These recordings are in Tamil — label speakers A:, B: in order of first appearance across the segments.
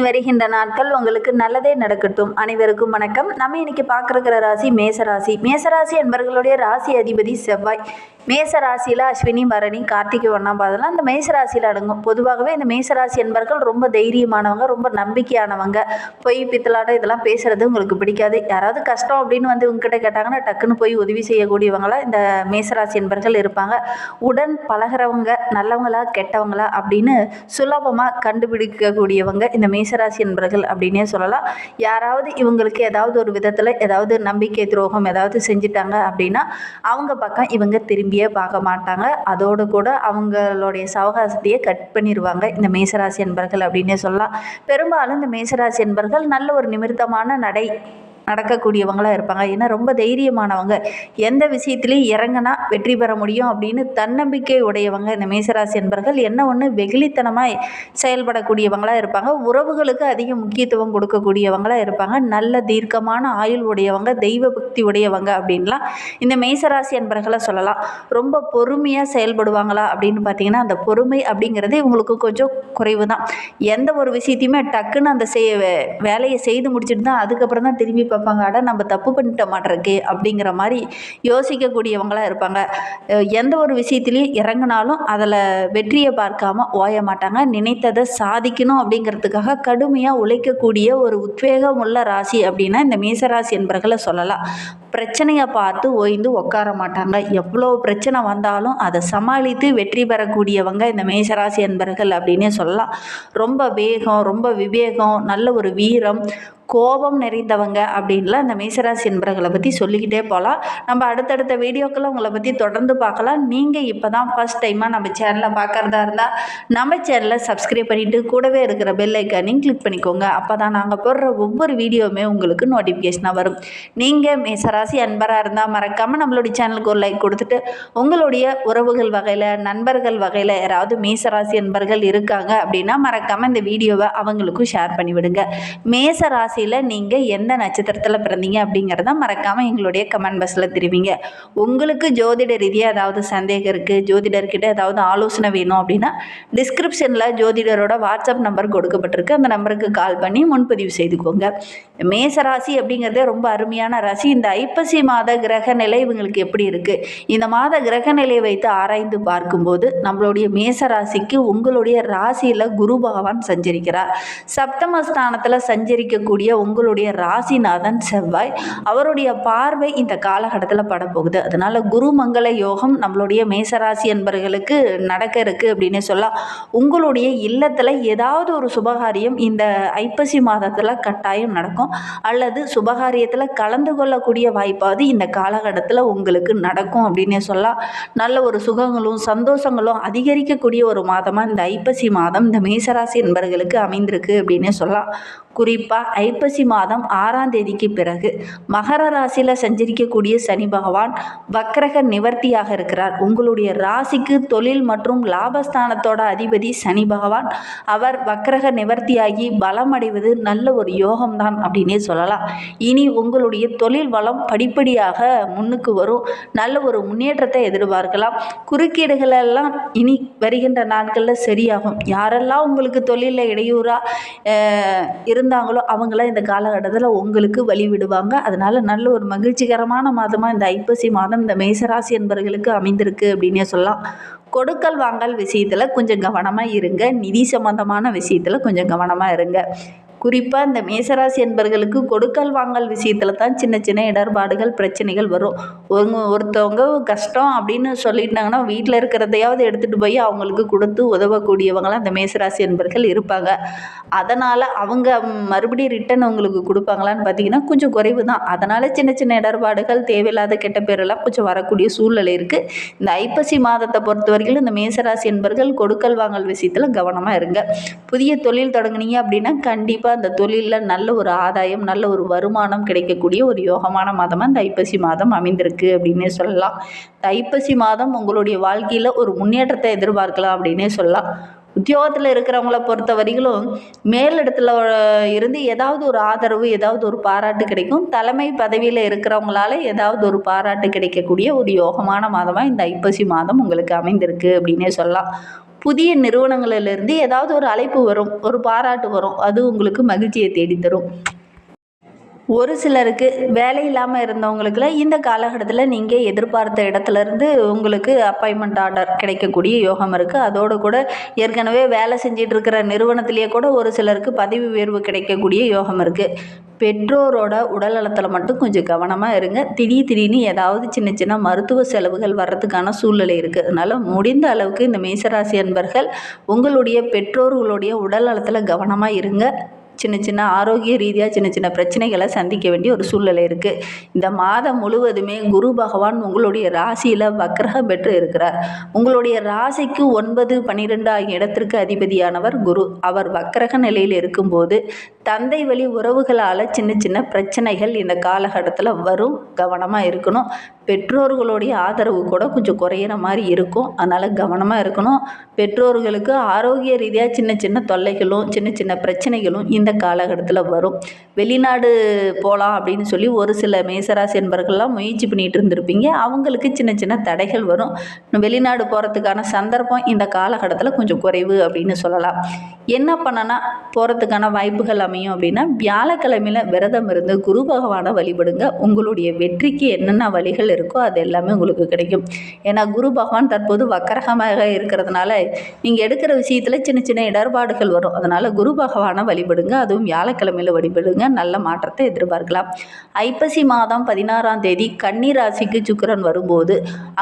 A: வருகின்ற நாட்கள் உங்களுக்கு நல்லதே நடக்கட்டும். அனைவருக்கும் வணக்கம். நம்ம இன்னைக்கு பார்க்குற ராசி மேசராசி. மேசராசி என்பவர்களுடைய ராசி அதிபதி செவ்வாய். மேச ராசியில் அஸ்வினி பரணி கார்த்திகை ஒன்றாம் பாதெல்லாம் இந்த மேசராசியில் அடங்கும். பொதுவாகவே இந்த மேசராசி என்பவர்கள் ரொம்ப தைரியமானவங்க ரொம்ப நம்பிக்கையானவங்க. பொய் பித்தலாட்டம் இதெல்லாம் பேசுறது உங்களுக்கு பிடிக்காது. யாராவது கஷ்டம் அப்படின்னு வந்து உங்ககிட்ட கேட்டாங்கன்னா டக்குன்னு போய் உதவி செய்யக்கூடியவங்களா இந்த மேசராசி என்பவர்கள் இருப்பாங்க. உடன் பழகிறவங்க நல்லவங்களா கெட்டவங்களா அப்படின்னு சுலபமாக கண்டுபிடிக்கக்கூடியவங்க இந்த மேசராசி என்பர்கள் அப்படின்னே சொல்லலாம். யாராவது இவங்களுக்கு ஏதாவது ஒரு விதத்தில் ஏதாவது நம்பிக்கை துரோகம் ஏதாவது செஞ்சிட்டாங்க அப்படின்னா அவங்க பக்கம் இவங்க திரும்பியே பார்க்க மாட்டாங்க. அதோடு கூட அவங்களுடைய சவகாசத்தையே கட் பண்ணிடுவாங்க இந்த மேசராசி என்பர்கள் அப்படின்னே சொல்லலாம். பெரும்பாலும் இந்த மேசராசி என்பர்கள் நல்ல ஒரு நிமித்தமான நடை நடக்கக்கூடியவங்களாக இருப்பாங்க. ஏன்னா ரொம்ப தைரியமானவங்க. எந்த விஷயத்துலையும் இறங்கினா வெற்றி பெற முடியும் அப்படின்னு தன்னம்பிக்கை உடையவங்க இந்த மேசராசி என்பர்கள் என்ன ஒன்று வெகுளித்தனமாக செயல்படக்கூடியவங்களாக இருப்பாங்க. உறவுகளுக்கு அதிக முக்கியத்துவம் கொடுக்கக்கூடியவங்களாக இருப்பாங்க. நல்ல தீர்க்கமான ஆயுள் உடையவங்க தெய்வ பக்தி உடையவங்க அப்படின்லாம் இந்த மேசராசி என்பர்களை சொல்லலாம். ரொம்ப பொறுமையாக செயல்படுவாங்களா அப்படின்னு பார்த்தீங்கன்னா அந்த பொறுமை அப்படிங்கிறது இவங்களுக்கு கொஞ்சம் குறைவு தான் எந்த ஒரு விஷயத்தையுமே டக்குன்னு அந்த செய் வே- வேலையை செய்து முடிச்சுட்டு தான் அதுக்கப்புறம் தான் திரும்பி பார்ப்பாங்க அட நம்ம தப்பு பண்ணிட்ட மாட்டிருக்கு அப்படிங்கிற மாதிரி யோசிக்கக்கூடியவங்களாக இருப்பாங்க. எந்த ஒரு விஷயத்துலையும் இறங்குனாலும் அதில் வெற்றியை பார்க்காம ஓய மாட்டாங்க. நினைத்ததை சாதிக்கணும் அப்படிங்கிறதுக்காக கடுமையாக உழைக்கக்கூடிய ஒரு உத்வேகம் உள்ள ராசி அப்படின்னா இந்த மேசராசி என்பர்களை சொல்லலாம். பிரச்சனையை பார்த்து ஓய்ந்து உட்கார மாட்டாங்க. எவ்வளோ பிரச்சனை வந்தாலும் அதை சமாளித்து வெற்றி பெறக்கூடியவங்க இந்த மேசராசி என்பர்கள் அப்படின்னே சொல்லலாம். ரொம்ப வேகம் ரொம்ப விவேகம் நல்ல ஒரு வீரம் கோபம் நிறைந்தவங்க அப்படின்லாம் இந்த மேசராசி என்பர்களை பற்றி சொல்லிக்கிட்டே போகலாம். நம்ம அடுத்தடுத்த வீடியோக்களை உங்களை பற்றி தொடர்ந்து பார்க்கலாம். நீங்கள் இப்போ தான் ஃபஸ்ட் டைமாக நம்ம சேனலை பார்க்குறதா இருந்தால் நம்ம சேனலை சப்ஸ்கிரைப் பண்ணிவிட்டு கூடவே இருக்கிற பெல் ஐக்கானையும் கிளிக் பண்ணிக்கோங்க. அப்போ தான் நாங்கள் போடுற ஒவ்வொரு வீடியோவுமே உங்களுக்கு நோட்டிஃபிகேஷனாக வரும். நீங்கள் மேசராசி ராசி அன்பராக இருந்தால் மறக்காமல் நம்மளுடைய சேனலுக்கு ஒரு லைக் கொடுத்துட்டு உங்களுடைய உறவுகள் வகையில் நண்பர்கள் வகையில் யாராவது மேசராசி அன்பர்கள் இருக்காங்க அப்படின்னா மறக்காமல் இந்த வீடியோவை அவங்களுக்கும் ஷேர் பண்ணிவிடுங்க. மேச ராசியில் நீங்கள் எந்த நட்சத்திரத்தில் பிறந்தீங்க அப்படிங்கிறத மறக்காமல் எங்களுடைய கமெண்ட் பஸ்ஸில் தெரிவிங்க. உங்களுக்கு ஜோதிட ரீதியாக ஏதாவது சந்தேகம் இருக்குது ஜோதிடர்கிட்ட ஏதாவது ஆலோசனை வேணும் அப்படின்னா டிஸ்கிரிப்ஷனில் ஜோதிடரோட வாட்ஸ்அப் நம்பர் கொடுக்கப்பட்டிருக்கு. அந்த நம்பருக்கு கால் பண்ணி முன்பதிவு செய்துக்கோங்க. மேச ராசி அப்படிங்கிறதே ரொம்ப அருமையான ராசி. இந்த ஐப்பசி மாத கிரக நிலை இவங்களுக்கு எப்படி இருக்குது இந்த மாத கிரக நிலையை வைத்து ஆராய்ந்து பார்க்கும்போது நம்மளுடைய மேச ராசிக்கு உங்களுடைய ராசியில் குரு பகவான் சஞ்சரிக்கிறார். சப்தமஸ்தானத்தில் சஞ்சரிக்கக்கூடிய உங்களுடைய ராசிநாதன் செவ்வாய் அவருடைய பார்வை இந்த காலகட்டத்தில் படப்போகுது. அதனால் குருமங்கள யோகம் நம்மளுடைய மேசராசி என்பர்களுக்கு நடக்க இருக்குது அப்படின்னு சொல்லலாம். உங்களுடைய இல்லத்தில் ஏதாவது ஒரு சுபகாரியம் இந்த ஐப்பசி மாதத்தில் கட்டாயம் நடக்கும். அல்லது சுபகாரியத்தில் கலந்து கொள்ளக்கூடிய வாய்ப்பாவது இந்த காலகட்டத்தில் உங்களுக்கு நடக்கும் அப்படின்னே சொல்லலாம். நல்ல ஒரு சுகங்களும் சந்தோஷங்களும் அதிகரிக்கக்கூடிய ஒரு மாதமாக இந்த ஐப்பசி மாதம் இந்த மேசராசி என்பர்களுக்கு அமைந்திருக்கு அப்படின்னே சொல்லலாம். குறிப்பாக ஐப்பசி மாதம் ஆறாம் தேதிக்கு பிறகு மகர ராசியில் சஞ்சரிக்கக்கூடிய சனி பகவான் வக்ரக நிவர்த்தியாக இருக்கிறார். உங்களுடைய ராசிக்கு தொழில் மற்றும் லாபஸ்தானத்தோட அதிபதி சனி பகவான். அவர் வக்ரக நிவர்த்தியாகி பலம் அடைவது நல்ல ஒரு யோகம்தான் அப்படின்னே சொல்லலாம். இனி உங்களுடைய தொழில் வளம் படிப்படியாக முன்னுக்கு வரும். நல்ல ஒரு முன்னேற்றத்தை எதிர்பார்க்கலாம். குறுக்கீடுகள் எல்லாம் இனி வருகின்ற நாட்களில் சரியாகும். யாரெல்லாம் உங்களுக்கு தொழிலில் இடையூறாக இருந்தாங்களோ அவங்களாம் இந்த காலகட்டத்தில் உங்களுக்கு வழி விடுவாங்க அதனால் நல்ல ஒரு மகிழ்ச்சிகரமான மாதமாக இந்த ஐப்பசி மாதம் இந்த மேசராசி என்பவர்களுக்கு அமைந்திருக்கு அப்படின்னே சொல்லலாம். கொடுக்கல் வாங்கல் விஷயத்தில் கொஞ்சம் கவனமாக இருங்க. நிதி சம்பந்தமான விஷயத்தில் கொஞ்சம் கவனமாக இருங்க. குறிப்பாக இந்த மேசராசி என்பர்களுக்கு கொடுக்கல் வாங்கல் விஷயத்தில் தான் சின்ன சின்ன இடர்பாடுகள் பிரச்சனைகள் வரும். ஒரு ஒருத்தவங்க கஷ்டம் அப்படின்னு சொல்லிட்டாங்கன்னா வீட்டில் இருக்கிறதையாவது எடுத்துகிட்டு போய் அவங்களுக்கு கொடுத்து உதவக்கூடியவங்களாம் அந்த மேசராசி என்பர்கள் இருப்பாங்க. அதனால் அவங்க மறுபடியும் ரிட்டன் உங்களுக்கு கொடுப்பாங்களான்னு பார்த்தீங்கன்னா கொஞ்சம் குறைவு தான். அதனால் சின்ன சின்ன இடர்பாடுகள் தேவையில்லாத கெட்ட பேரெல்லாம் கொஞ்சம் வரக்கூடிய சூழ்நிலை இருக்குது இந்த ஐப்பசி மாதத்தை பொறுத்த வரைக்கும் இந்த மேசராசி என்பர்கள் கொடுக்கல் வாங்கல் விஷயத்தில் கவனமாக இருங்க. புதிய தொழில் தொடங்குனீங்க அப்படின்னா கண்டிப்பாக அந்த தொழிலில் நல்ல ஒரு ஆதாயம் நல்ல ஒரு வருமானம் கிடைக்கக்கூடிய ஒரு யோகமான மாதமாக இந்த ஐப்பசி மாதம் அமைந்திருக்கு அப்படின்னே சொல்லலாம். இந்த ஐப்பசி மாதம் உங்களுடைய வாழ்க்கையில் ஒரு முன்னேற்றத்தை எதிர்பார்க்கலாம் அப்படின்னே சொல்லலாம். உத்தியோகத்தில் இருக்கிறவங்கள பொறுத்த வரையிலும் மேலிடத்துல இருந்து ஏதாவது ஒரு ஆதரவு ஏதாவது ஒரு பாராட்டு கிடைக்கும். தலைமை பதவியில் இருக்கிறவங்களால ஏதாவது ஒரு பாராட்டு கிடைக்கக்கூடிய ஒரு யோகமான மாதமாக இந்த ஐப்பசி மாதம் உங்களுக்கு அமைந்திருக்கு அப்படின்னே சொல்லலாம். புதிய நிறுவனங்களிலிருந்து ஏதாவது ஒரு அழைப்பு வரும் ஒரு பாராட்டு வரும். அது உங்களுக்கு மகிழ்ச்சியை தேடித்தரும். ஒரு சிலருக்கு வேலை இல்லாமல் இருந்தவங்களுக்குலாம் இந்த காலகட்டத்தில் நீங்கள் எதிர்பார்த்த இடத்துலேருந்து உங்களுக்கு அப்பாயின்மெண்ட் ஆர்டர் கிடைக்கக்கூடிய யோகம் இருக்குது அதோடு கூட ஏற்கனவே வேலை செஞ்சிட்டு இருக்கிற நிறுவனத்திலேயே கூட ஒரு சிலருக்கு பதவி உயர்வு கிடைக்கக்கூடிய யோகம் இருக்குது பெற்றோரோட உடல் நலத்தில் மட்டும் கொஞ்சம் கவனமாக இருங்க. திடீர் திடீர்னு ஏதாவது சின்ன சின்ன மருத்துவ செலவுகள் வர்றதுக்கான சூழ்நிலை இருக்குது அதனால் முடிந்த அளவுக்கு இந்த மேசராசி அன்பர்கள் உங்களுடைய பெற்றோர்களுடைய உடல் நலத்தில் கவனமாக இருங்க. சின்ன சின்ன ஆரோக்கிய ரீதியாக சின்ன சின்ன பிரச்சனைகளை சந்திக்க வேண்டிய ஒரு சூழ்நிலை இருக்குது இந்த மாதம் முழுவதுமே குரு பகவான் உங்களுடைய ராசியில் வக்ரக பெற்று இருக்கிறார். உங்களுடைய ராசிக்கு ஒன்பது பன்னிரெண்டு ஆகிய இடத்திற்கு அதிபதியானவர் குரு. அவர் வக்ரக நிலையில் இருக்கும்போது தந்தை வழி உறவுகளால் சின்ன சின்ன பிரச்சனைகள் இந்த காலகட்டத்தில் வரும். கவனமாக இருக்கணும். பெற்றோர்களுடைய ஆதரவு கூட கொஞ்சம் குறையிற மாதிரி இருக்கும். அதனால் கவனமாக இருக்கணும். பெற்றோர்களுக்கு ஆரோக்கிய ரீதியாக சின்ன சின்ன தொல்லைகளும் சின்ன சின்ன பிரச்சனைகளும் இந்த காலகட்டத்தில் வரும். வெளிநாடு போகலாம் அப்படின்னு சொல்லி ஒரு சில மேசராசி என்பர்கள்லாம் முயற்சி பண்ணிகிட்டு இருந்திருப்பீங்க. அவங்களுக்கு சின்ன சின்ன தடைகள் வரும். வெளிநாடு போகிறதுக்கான சந்தர்ப்பம் இந்த காலகட்டத்தில் கொஞ்சம் குறைவு அப்படின்னு சொல்லலாம். என்ன பண்ணனா போகிறதுக்கான வாய்ப்புகள் அமையும் அப்படின்னா வியாழக்கிழமையில் விரதம் இருந்து குரு பகவானை வழிபடுங்க. உங்களுடைய வெற்றிக்கு என்னென்ன வழிகள் இருக்கோ அது எல்லாமே உங்களுக்கு கிடைக்கும். ஏன்னா குரு பகவான் தற்போது வக்கரகமாக இருக்கிறதுனால நீங்கள் எடுக்கிற விஷயத்தில் சின்ன சின்ன இடர்பாடுகள் வரும். அதனால் குரு பகவானை வழிபடுங்க. அதுவும் வியாழக்கிழமையில் வழிபடுங்க. நல்ல மாற்றத்தை எதிர்பார்க்கலாம். ஐப்பசி மாதம் பதினாறாம் தேதி கன்னி ராசிக்கு சுக்கிரன் வரும்போது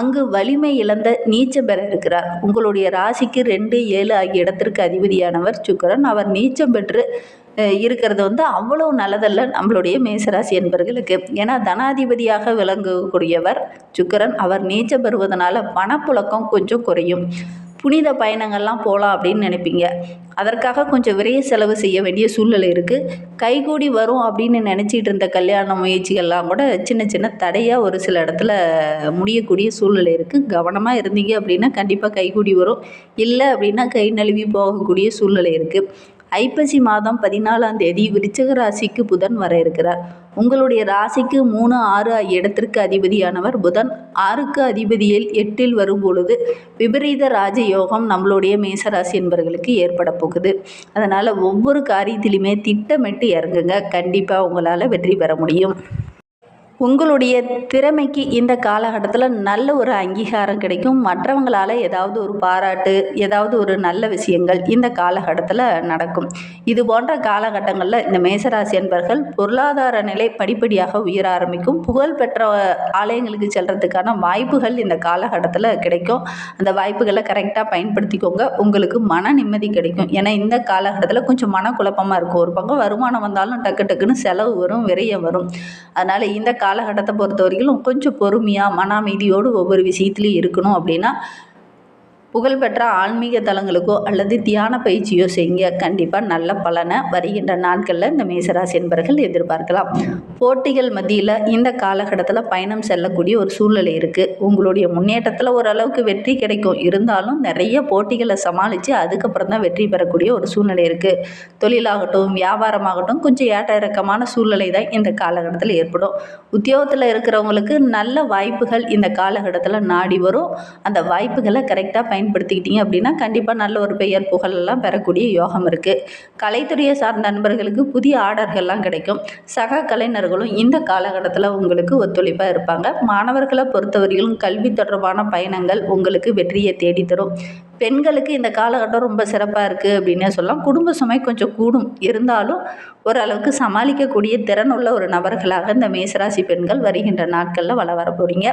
A: அங்கு வலிமை இழந்த நீச்சம் பெற இருக்கிறார். உங்களுடைய ராசிக்கு ரெண்டு ஏழு ஆகிய இடத்திற்கு அதிபதியானவர் சுக்கிரன். அவர் நீச்சம் பெற்று இருக்கிறது வந்து அவ்வளோ நல்லதல்ல நம்மளுடைய மேசராசி என்பர்களுக்கு. ஏன்னா தனாதிபதியாக விளங்கக்கூடியவர் சுக்கரன் அவர் நீச்சம் பெறுவதனால பணப்புழக்கம் கொஞ்சம் குறையும். புனித பயணங்கள்லாம் போகலாம் அப்படின்னு நினைப்பீங்க. அதற்காக கொஞ்சம் விரைய செலவு செய்ய வேண்டிய சூழ்நிலை இருக்குது கைகூடி வரும் அப்படின்னு நினச்சிட்டு இருந்த கல்யாண முயற்சிகள்லாம் கூட சின்ன சின்ன தடையாக ஒரு சில இடத்துல முடியக்கூடிய சூழ்நிலை இருக்குது கவனமாக இருந்தீங்க அப்படின்னா கண்டிப்பாக கைகூடி வரும். இல்லை அப்படின்னா கை நழுவி போகக்கூடிய சூழ்நிலை இருக்குது ஐப்பசி மாதம் பதினாலாம் தேதி விருச்சக ராசிக்கு புதன் வர இருக்கிறார். உங்களுடைய ராசிக்கு மூணு ஆறு இடத்திற்கு அதிபதியானவர் புதன். ஆறுக்கு அதிபதியில் எட்டில் வரும் பொழுது விபரீத ராஜயோகம் நம்மளுடைய மேசராசி என்பவர்களுக்கு ஏற்பட போகுது. அதனால் ஒவ்வொரு காரியத்திலுமே திட்டமிட்டு இறங்குங்க. கண்டிப்பாக உங்களால் வெற்றி பெற முடியும். உங்களுடைய திறமைக்கு இந்த காலகட்டத்தில் நல்ல ஒரு அங்கீகாரம் கிடைக்கும். மற்றவங்களால் ஏதாவது ஒரு பாராட்டு ஏதாவது ஒரு நல்ல விஷயங்கள் இந்த காலகட்டத்தில் நடக்கும். இது போன்ற காலகட்டங்களில் இந்த மேசராசி என்பர்கள் பொருளாதார நிலை படிப்படியாக உயர ஆரம்பிக்கும். புகழ்பெற்ற ஆலயங்களுக்கு செல்கிறதுக்கான வாய்ப்புகள் இந்த காலகட்டத்தில் கிடைக்கும். அந்த வாய்ப்புகளை கரெக்டாக பயன்படுத்திக்கோங்க. உங்களுக்கு மன நிம்மதி கிடைக்கும். ஏன்னா இந்த காலகட்டத்தில் கொஞ்சம் மனக்குழப்பமாக இருக்கும். ஒரு பக்கம் வருமானம் வந்தாலும் டக்கு டக்குன்னு செலவு வரும் விரயம் வரும். அதனால் இந்த கால காலகட்டத்தை பொறுத்த வரைக்கும் கொஞ்சம் பொறுமையாக மன அமைதியோடு ஒவ்வொரு விஷயத்துலையும் இருக்கணும் அப்படின்னா புகழ்பெற்ற ஆன்மீக தலங்களுக்கோ அல்லது தியான பயிற்சியோ செய்யுங்க கண்டிப்பாக நல்ல பலனை வருகின்ற நாட்களில் இந்த மேசராசி என்பர்கள் எதிர்பார்க்கலாம். போட்டிகள் மத்தியில் இந்த காலகட்டத்தில் பயணம் செல்லக்கூடிய ஒரு சூழ்நிலை இருக்குது உங்களுடைய முன்னேற்றத்தில் ஓரளவுக்கு வெற்றி கிடைக்கும். இருந்தாலும் நிறைய போட்டிகளை சமாளித்து அதுக்கப்புறம் தான் வெற்றி பெறக்கூடிய ஒரு சூழ்நிலை இருக்குது தொழிலாகட்டும் வியாபாரமாகட்டும் கொஞ்சம் ஏற்ற இறக்கமான சூழ்நிலை தான் இந்த காலகட்டத்தில் ஏற்படும். உத்தியோகத்தில் இருக்கிறவங்களுக்கு நல்ல வாய்ப்புகள் இந்த காலகட்டத்தில் நாடி வரும். அந்த வாய்ப்புகளை கரெக்டாக பயன்படுத்திக்கிட்டீங்க அப்படின்னா கண்டிப்பாக நல்ல ஒரு பெயர் புகழெல்லாம் பெறக்கூடிய யோகம் இருக்குது கலைத்துறையை சார்ந்த நண்பர்களுக்கு புதிய ஆர்டர்கள்லாம் கிடைக்கும். சக கலைஞர்களும் இந்த காலகட்டத்தில் உங்களுக்கு ஒத்துழைப்பாக இருப்பாங்க. மாணவர்களை பொறுத்தவரையிலும் கல்வி தொடர்பான பயணங்கள் உங்களுக்கு வெற்றியை தேடித்தரும். பெண்களுக்கு இந்த காலகட்டம் ரொம்ப சிறப்பாக இருக்குது அப்படின்னே சொல்லலாம். குடும்ப சுமை கொஞ்சம் கூடும். இருந்தாலும் ஓரளவுக்கு சமாளிக்கக்கூடிய திறன் உள்ள ஒரு நபர்களாக இந்த மேசராசி பெண்கள் வருகின்ற நாட்களில் வள வர போகிறீங்க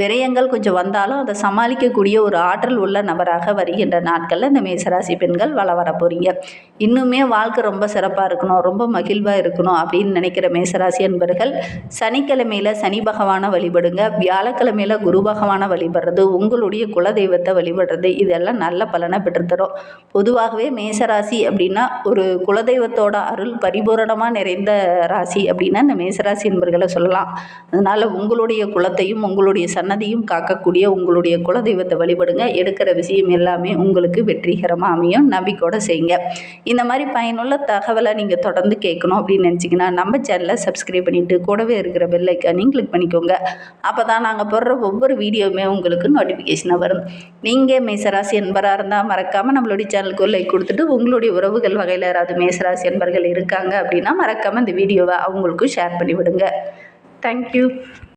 A: விரயங்கள் கொஞ்சம் வந்தாலும் அதை சமாளிக்கக்கூடிய ஒரு ஆற்றல் உள்ள நபராக வருகின்ற நாட்களில் இந்த மேசராசி பெண்கள் வள வர போகிறீங்க இன்னுமே வாழ்க்கை ரொம்ப சிறப்பாக இருக்கணும் ரொம்ப மகிழ்வாக இருக்கணும் அப்படின்னு நினைக்கிற மேசராசி என்பர்கள் சனிக்கிழமையில் சனி பகவானை வழிபடுங்க. வியாழக்கிழமையில் குரு பகவானை வழிபடுறது உங்களுடைய குலதெய்வத்தை வழிபடுறது இதெல்லாம் நல்ல பலனை பெற்றுத்தரும். பொதுவாகவே மேசராசி அப்படின்னா ஒரு குலதெய்வத்தோட அருள் பரிபூரணமாக நிறைந்த ராசி அப்படின்னா இந்த மேசராசி என்பர்களை சொல்லலாம். அதனால் உங்களுடைய குலத்தையும் உங்களுடைய சன்னதியும் காக்கக்கூடிய உங்களுடைய குலதெய்வத்தை வழிபடுங்க. எடுக்கிற விஷயம் எல்லாமே உங்களுக்கு வெற்றிகரமாக அமையும். நம்பிக்கையோட செய்யுங்க. இந்த மாதிரி பயனுள்ள தகவலை நீங்கள் தொடர்ந்து கேட்கணும் அப்படின்னு நினச்சிங்கன்னா நம்ம சேனலை சப்ஸ்கிரைப் பண்ணிவிட்டு கூடவே இருக்கிற பெல் ஐக்கானையும் கிளிக் பண்ணிக்கோங்க. அப்போ தான் நாங்கள் போடுற ஒவ்வொரு வீடியோவுமே உங்களுக்கு நோட்டிஃபிகேஷனாக வரும். நீங்கள் மேசராசி என்பர்கள் இருந்தால் மறக்காமல் நம்மளுடைய சேனலுக்கு லைக் கொடுத்துட்டு உங்களுடைய உறவுகள் வகையில் யாராவது மேசராசி அன்பர்கள் இருக்காங்க அப்படின்னா மறக்காமல் இந்த வீடியோவை அவங்களுக்கும் ஷேர் பண்ணி விடுங்க தேங்க்யூ